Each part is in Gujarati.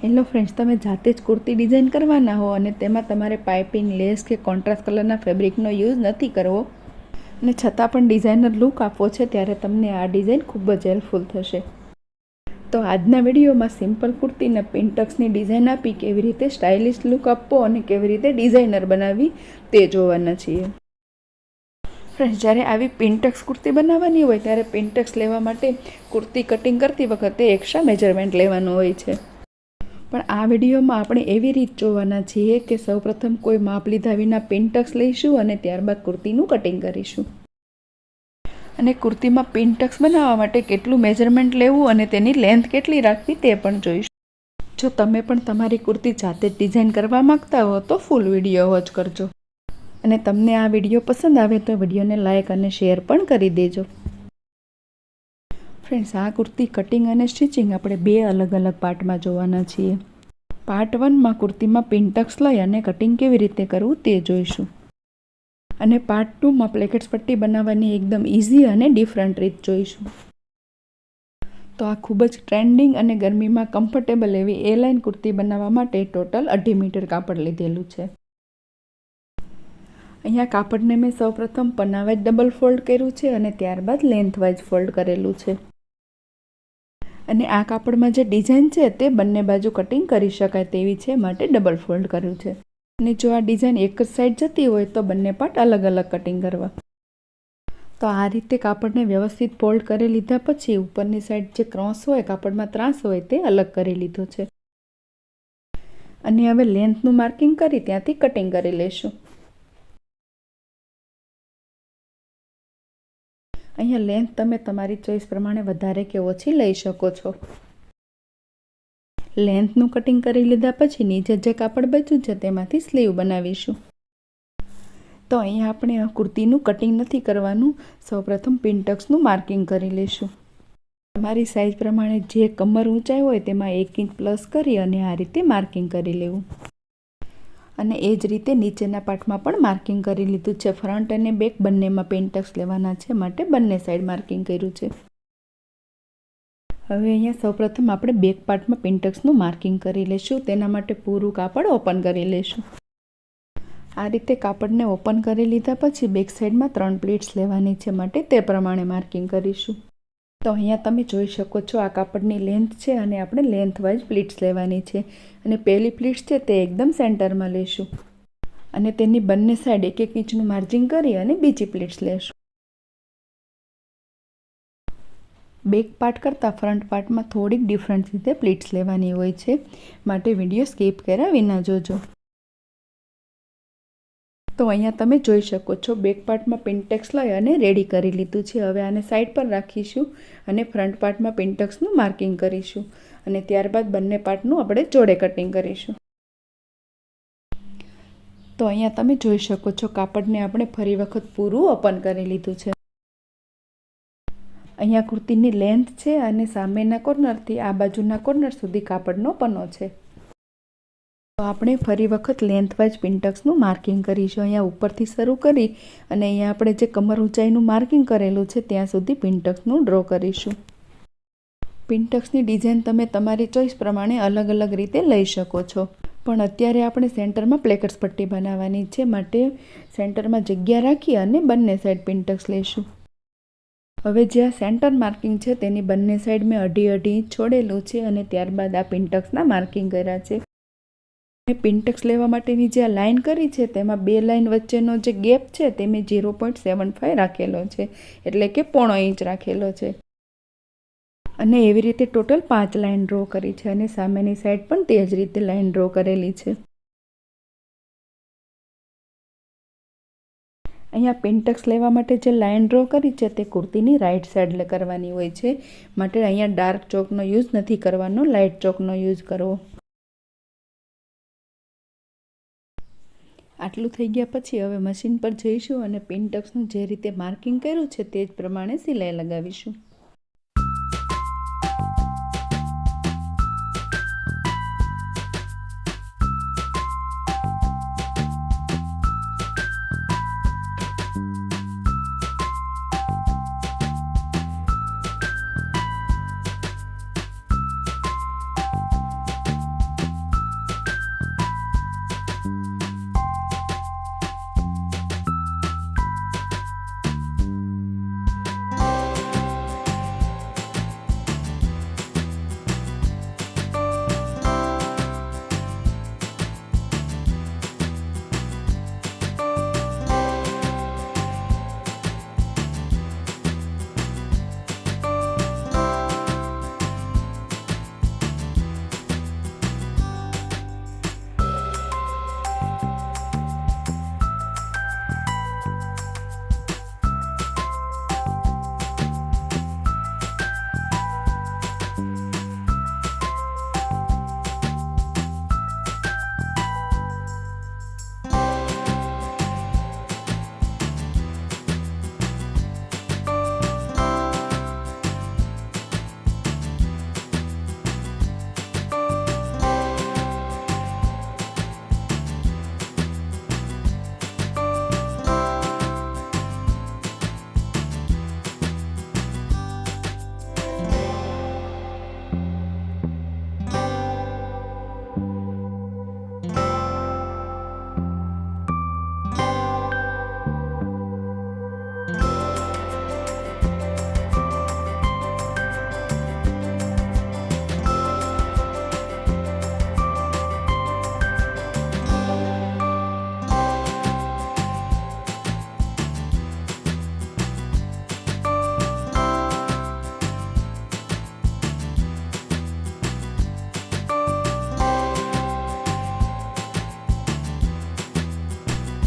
હેલો ફ્રેન્ડ્સ, તમે જાતે જ કુર્તી ડિઝાઇન કરવાના હો અને તેમાં તમારે પાઇપિંગ, લેસ કે કોન્ટ્રાસ્ટ કલરના ફેબ્રિકનો યુઝ નથી કરવો. અને છતાં પણ ડિઝાઇનર લુક આપવો છે, ત્યારે તમને આ ડિઝાઇન ખૂબ જ હેલ્પફુલ થશે. તો આજના વિડીયોમાં સિમ્પલ કુર્તીને પિન્ટક્સની ડિઝાઇન આપી, કેવી રીતે સ્ટાઇલિશ લુક આપવો અને કેવી રીતે ડિઝાઇનર બનાવવી, તે જોવાના છીએ. ફ્રેન્ડ્સ, જ્યારે આવી પિન્ટક્સ કુર્તી બનાવવાની હોય, ત્યારે પિન્ટક્સ લેવા માટે કુર્તી કટિંગ કરતી વખતે એક્સ્ટ્રા મેજરમેન્ટ લેવાનું હોય છે. પણ આ વિડીયોમાં આપણે એવી રીત જોવાના છીએ કે સૌપ્રથમ કોઈ માપ લીધા વિના પિન્ટક્સ લઈશું અને ત્યારબાદ કુર્તીનું કટિંગ કરીશું. અને કુર્તીમાં પિન્ટક્સ બનાવવા માટે કેટલું મેજરમેન્ટ લેવું અને તેની લેન્થ કેટલી રાખવી તે પણ જોઈશું. જો તમે પણ તમારી કુર્તી જાતે જ ડિઝાઇન કરવા માંગતા હો તો ફૂલ વીડિયો વોચ કરજો. અને તમને આ વીડિયો પસંદ આવે તો વિડીયોને લાઇક અને શેર પણ કરી દેજો. ફ્રેન્ડ્સ આ કુર્તી કટિંગ અને સ્ટિચિંગ આપણે બે અલગ અલગ પાર્ટમાં જોવાના છીએ. પાર્ટ વનમાં કુર્તીમાં પિન્ટક્સ લઈ અને કટિંગ કેવી રીતે કરવું તે જોઈશું. અને પાર્ટ ટુમાં પ્લેકેટ્સ પટ્ટી બનાવવાની એકદમ ઇઝી અને ડિફરન્ટ રીત જોઈશું. તો આ ખૂબ જ ટ્રેન્ડિંગ અને ગરમીમાં કમ્ફર્ટેબલ એવી એ કુર્તી બનાવવા માટે ટોટલ અઢી મીટર કાપડ લીધેલું છે. અહીંયા કાપડને મેં સૌપ્રથમ પનાવે ડબલ ફોલ્ડ કર્યું છે અને ત્યારબાદ લેન્થવાઇઝ ફોલ્ડ કરેલું છે. અને આ કાપડમાં જે ડિઝાઇન છે તે બંને બાજુ કટિંગ કરી શકાય તેવી છે માટે ડબલ ફોલ્ડ કર્યું છે. અને જો આ ડિઝાઇન એક જ સાઈડ જતી હોય તો બંને પાર્ટ અલગ અલગ કટિંગ કરવા. તો આ રીતે કાપડને વ્યવસ્થિત ફોલ્ડ કરી લીધા પછી ઉપરની સાઈડ જે ક્રોસ હોય, કાપડમાં ત્રાસ હોય તે અલગ કરી લીધો છે. અને હવે લેન્થનું માર્કિંગ કરી ત્યાંથી કટિંગ કરી લેશું. અહીંયા લેન્થ તમે તમારી ચોઈસ પ્રમાણે વધારે કે ઓછી લઈ શકો છો. લેન્થનું કટિંગ કરી લીધા પછી નીચે જે કાપડ બચ્યું છે તેમાંથી સ્લીવ બનાવીશું. તો અહીંયા આપણે કુર્તીનું કટિંગ નથી કરવાનું, સૌપ્રથમ પિન્ટક્સનું માર્કિંગ કરી લઈશું. તમારી સાઇઝ પ્રમાણે જે કમર ઊંચાઈ હોય તેમાં એક ઇંચ પ્લસ કરી અને આ રીતે માર્કિંગ કરી લેવું. અને એ જ રીતે નીચેના પાર્ટમાં પણ માર્કિંગ કરી લીધું છે. ફ્રન્ટ અને બેક બંનેમાં પેન્ટક્સ લેવાના છે માટે બંને સાઈડ માર્કિંગ કર્યું છે. હવે અહીંયા સૌપ્રથમ આપણે બેક પાર્ટમાં પેન્ટક્સનું માર્કિંગ કરી લઈશું. તેના માટે પૂરું કાપડ ઓપન કરી લઈશું. આ રીતે કાપડને ઓપન કરી લીધા પછી બેક સાઈડમાં ત્રણ પ્લેટ્સ લેવાની છે માટે તે પ્રમાણે માર્કિંગ કરીશું. તો અહીંયા તમે જોઈ શકો છો આ કાપડની લેન્થ છે અને આપણે લેન્થ વાઇઝ પ્લીટ્સ લેવાની છે. અને પહેલી પ્લીટ્સ છે તે એકદમ સેન્ટરમાં લેશું. અને તેની બંને સાઈડ એક એક ઇંચનું માર્જિન કરી અને બીજી પ્લીટ્સ લેશું. બેક પાર્ટ કરતાં ફ્રન્ટ પાર્ટમાં થોડીક ડિફરન્ટ રીતે પ્લીટ્સ લેવાની હોય છે. માટે વીડિયો સ્કીપ કર્યા વિના જોજો. તો અહીંયા તમે જોઈ શકો છો બેક પાર્ટમાં પિન્ટેક્સ લઈ અને રેડી કરી લીધું છે. હવે આને સાઈડ પર રાખીશું અને ફ્રન્ટ પાર્ટમાં પિન્ટેક્સનું માર્કિંગ કરીશું અને ત્યારબાદ બંને પાર્ટનું આપણે જોડે કટિંગ કરીશું. તો અહીંયા તમે જોઈ શકો છો કાપડને આપણે ફરી વખત પૂરું ઓપન કરી લીધું છે. અહીંયા કુર્તીની લેન્થ છે અને સામેના કોર્નરથી આ બાજુના કોર્નર સુધી કાપડનો પનો છે. તો આપણે ફરી વખત લેન્થવાઇઝ પિન્ટક્સનું માર્કિંગ કરીશું. અહીંયા ઉપરથી શરૂ કરી અને અહીંયા આપણે જે કમર ઊંચાઈનું માર્કિંગ કરેલું છે, ત્યાં સુધી પિન્ટક્સનું ડ્રો કરીશું. પિન્ટક્સની ડિઝાઇન તમે તમારી ચોઈસ પ્રમાણે અલગ અલગ રીતે લઈ શકો છો. પણ અત્યારે આપણે સેન્ટરમાં પ્લેકર્સ પટ્ટી બનાવવાની છે, માટે સેન્ટરમાં જગ્યા રાખી અને બંને સાઈડ પિન્ટક્સ લઈશું. હવે જે આ સેન્ટર માર્કિંગ છે, તેની બંને સાઈડ મેં અઢી અઢી છોડેલું છે અને ત્યારબાદ આ પિન્ટક્સના માર્કિંગ કર્યા છે. પિન્ટેક્સ લેવા માટેની જે આ લાઇન કરી છે, તેમાં બે લાઇન વચ્ચેનો જે ગેપ છે, તે મેં ઝીરો પોઈન્ટ સેવન ફાઇવ રાખેલો છે. એટલે કે પોણો ઇંચ રાખેલો છે. અને એવી રીતે ટોટલ પાંચ લાઇન ડ્રો કરી છે અને સામેની સાઈડ પણ તે જ રીતે લાઇન ડ્રો કરેલી છે. અહીંયા પિન્ટક્સ લેવા માટે જે લાઇન ડ્રો કરી છે, તે કુર્તીની રાઈટ સાઈડ કરવાની હોય છે. માટે અહીંયા ડાર્ક ચોકનો યુઝ નથી કરવાનો લાઇટ ચોકનો યુઝ કરવો. આટલું થઈ ગયા પછી હવે મશીન પર જઈશું અને પિન્ટક્સનું જે રીતે માર્કિંગ કર્યું છે તે જ પ્રમાણે સિલાઈ લગાવીશું.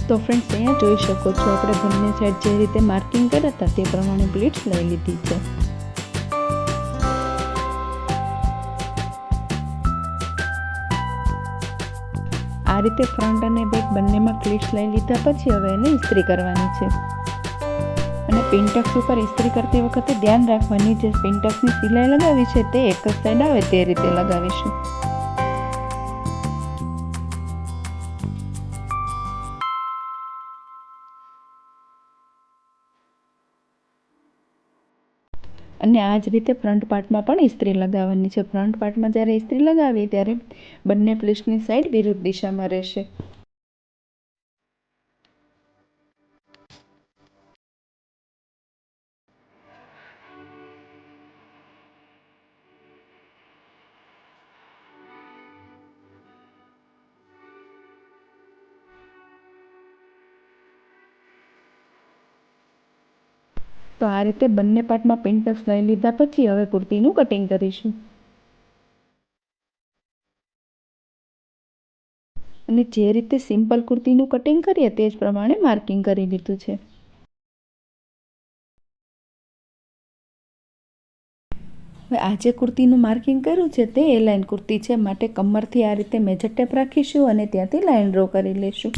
તો ફ્રેન્ડ્સ અહીંયા જોઈ શકો છો. આપણે બંને સાઈડ જે રીતે માર્કિંગ કર્યા હતા તે પ્રમાણે પ્લીટ્સ લઈ લીધી છે. આ રીતે ફ્રન્ટ અને બેક બંનેમાં ક્લિપ્સ લઈ લીધા પછી હવે એને ઇસ્ત્રી કરવાની છે. અને પિન્ટક્સ ઉપર ઇસ્ત્રી કરતી વખતે ધ્યાન રાખવાની જે પિન્ટક્સની સિલાઈ લગાવી છે તે એક જ સાઈડ આવે તે રીતે લગાવીશું. અને આ જ રીતે ફ્રન્ટ પાર્ટમાં પણ ઇસ્ત્રી લગાવવાની છે. ફ્રન્ટ પાર્ટમાં જ્યારે ઇસ્ત્રી લગાવીએ ત્યારે બંને પ્લીટ્સની સાઈડ વિરુદ્ધ દિશામાં રહેશે. તો આ રીતે બંને પાર્ટમાં પિન્ટસ લઈ લીધા પછી હવે કુર્તીનું કટિંગ કરીશું. અને જે રીતે સિમ્પલ કુર્તીનું કટિંગ કરીએ તે જ પ્રમાણે માર્કિંગ કરી લીધું છે. હવે આ જે કુર્તીનું માર્કિંગ કર્યું છે તે એ લાઇન કુર્તી છે, માટે કમરથી આ રીતે મેજર ટેપ રાખીશું અને ત્યાંથી લાઇન ડ્રો કરી લઈશું.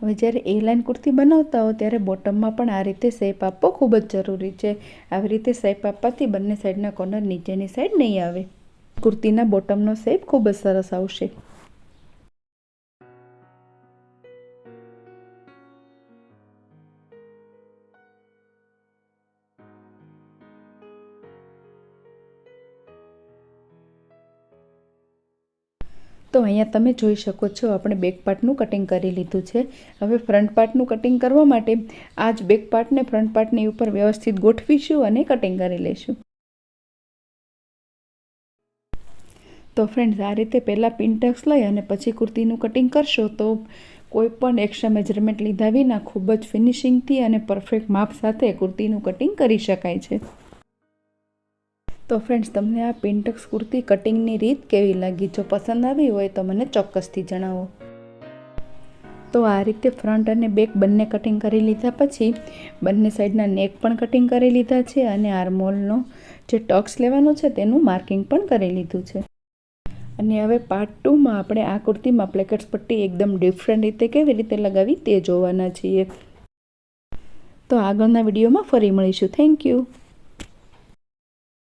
હવે જ્યારે એ લાઇન કુર્તી બનાવતા હો, ત્યારે બોટમમાં પણ આ રીતે શેપ આપવો ખૂબ જ જરૂરી છે. આવી રીતે શેપ આપવાથી બંને સાઈડના કોર્નર નીચેની સાઈડ નહીં આવે. કુર્તીના બોટમનો શેપ ખૂબ જ સરસ આવશે. તો અહીંયા તમે જોઈ શકો છો, આપણે બેક પાર્ટનું કટિંગ કરી લીધું છે. હવે ફ્રન્ટ પાર્ટનું કટિંગ કરવા માટે આ જ બેક પાર્ટને ફ્રન્ટ પાર્ટની ઉપર વ્યવસ્થિત ગોઠવીશું અને કટિંગ કરી લઈશું. તો ફ્રેન્ડ્સ આ રીતે પહેલાં પિનટક્સ લઈ અને પછી કુર્તીનું કટિંગ કરશો તો કોઈ પણ એક્સ્ટ્રા મેજરમેન્ટ લીધા વિના ખૂબ જ ફિનિશિંગથી અને પરફેક્ટ માપ સાથે કુર્તીનું કટિંગ કરી શકાય છે. તો ફ્રેન્ડ્સ તમને આ પિન્ટક્સ કુર્તી કટિંગની રીત કેવી લાગી? જો પસંદ આવી હોય તો મને ચોક્કસથી જણાવો. તો આ રીતે ફ્રન્ટ અને બેક બંને કટિંગ કરી લીધા પછી, બંને સાઈડના નેક પણ કટિંગ કરી લીધા છે અને આર્મોલનો જે ટક્સ લેવાનો છે તેનું માર્કિંગ પણ કરી લીધું છે. અને હવે પાર્ટ ટુમાં આપણે આ કુર્તીમાં પ્લેકેટ્સ પટ્ટી એકદમ ડિફરન્ટ રીતે કેવી રીતે લગાવી તે જોવાના છીએ. તો આગળના વિડીયોમાં ફરી મળીશું. Thank you